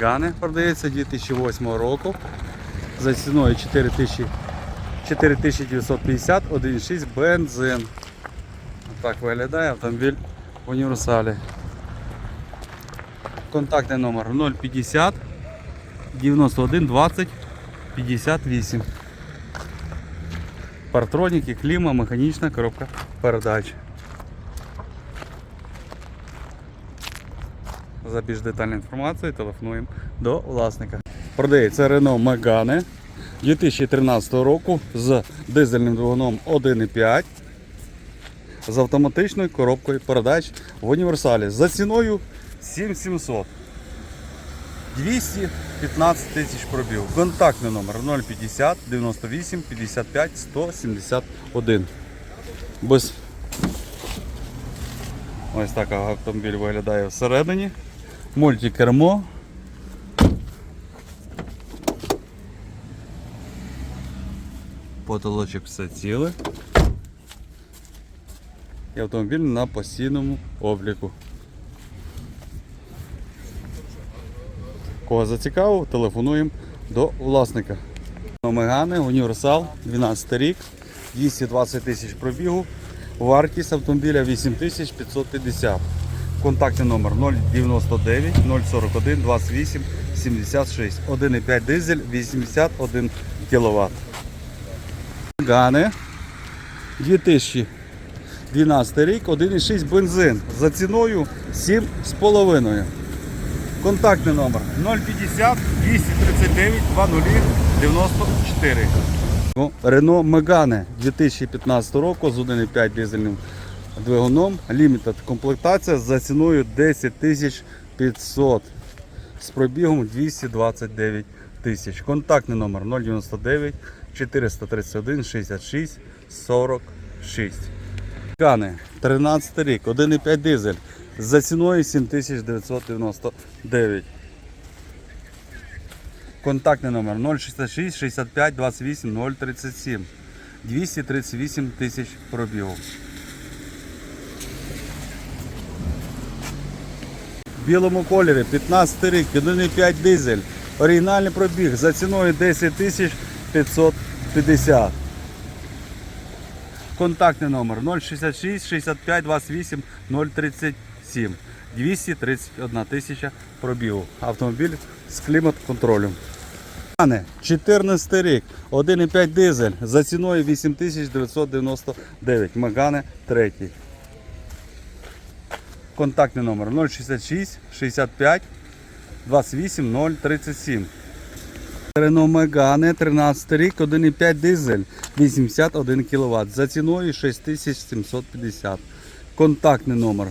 Гане продається 2008 року за ціною 4000 4950 1.6 бензин. Так виглядає автомобіль в універсалі. Контактний номер 050 91 20 58. Партроніки, кліма, механічна коробка передач. За більш детальною інформацією телефонуємо до власника. Продається Renault Megane 2013 року з дизельним двигуном 1.5 з автоматичною коробкою передач в універсалі за ціною 7700. 215 тисяч пробіг. Контактний номер 050 98 55 171. Без... Ось так автомобіль виглядає всередині. Мультикермо. Потолочок все ціле. І автомобіль на постійному обліку. Кого зацікавив, телефонуємо до власника. Мегани, універсал, 12 рік, 220 тисяч пробігу, вартість автомобіля 8550. Контактний номер 099 041 28 76 1,5 дизель 81 кВт. Мегани 2012 рік, 1,6 бензин за ціною 7,5. Контактний номер 050 239 0094. Ну, Renault Megane 2015 року з 1,5 дизельним двигуном. Limited комплектація за ціною 10 500 з пробігом 229 тисяч. Контактний номер 099 431 66 46. Megane 13 рік, 1,5 дизель за ціною 7999. Контактний номер 066 65 28 037. 238 тисяч пробігу. Білому кольорі 15 рік, 1,5 дизель. Оригінальний пробіг за ціною 10 тисяч 550. Контактний номер 066 65 28 037. 231 тисяча пробігу. Автомобіль з клімат-контролем. 14 рік, 1,5 дизель за ціною 8999. Магане 3. Контактний номер 066 65 28 037. Renault Megane 13 рік, 1,5 дизель, 81 кВт. За ціною 6750. Контактний номер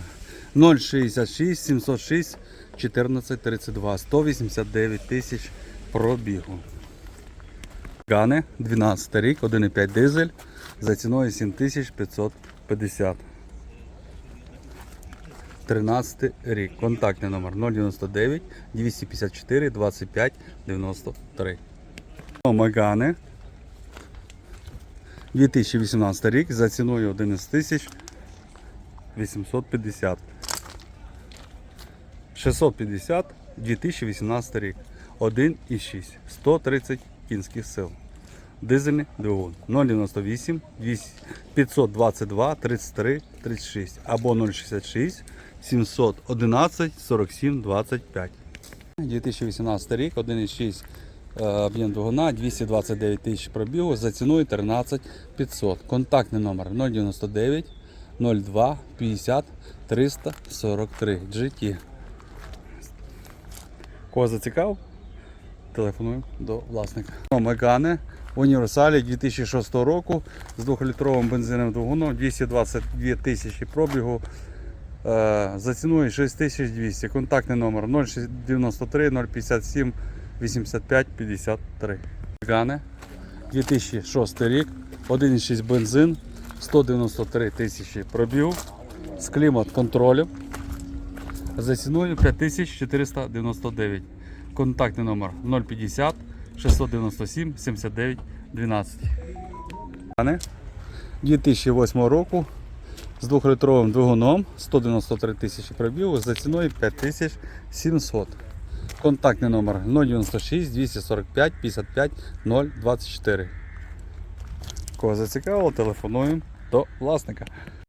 066 706 1432. 189 тисяч пробігу. Megane 12 рік, 1,5 дизель. За ціною 7550. 13 рік. Контактний номер 099 254 25 93. Megane 2018 рік за ціною 11 850. 650 2018 рік. 1,6. 130 кінських сил. Дизельний двигун 098 522 33 36 або 066 711 47 25. 2018 рік, 1,6 е, об'єм двигуна, 229 тисяч пробігу за ціною 13 500. Контактний номер 099 02 50 343 GT. Кого зацікав? Телефонуємо до власника. Мегане універсалі 2006 року з 2-літровим бензиновим двигуном 222 тисячі пробігу. Е, За ціною 6200. Контактний номер 093 057 85 53. Мегане 2006 рік, 1,6 бензин, 193 тисячі пробігу з клімат контролем. За ціною 5499. Контактний номер 050 697 79 12. 2008 року з 2-літровим двигуном 193 тисячі пробігу за ціною 5700. Контактний номер 096 245 55 024. Кого зацікавило, телефонуємо до власника.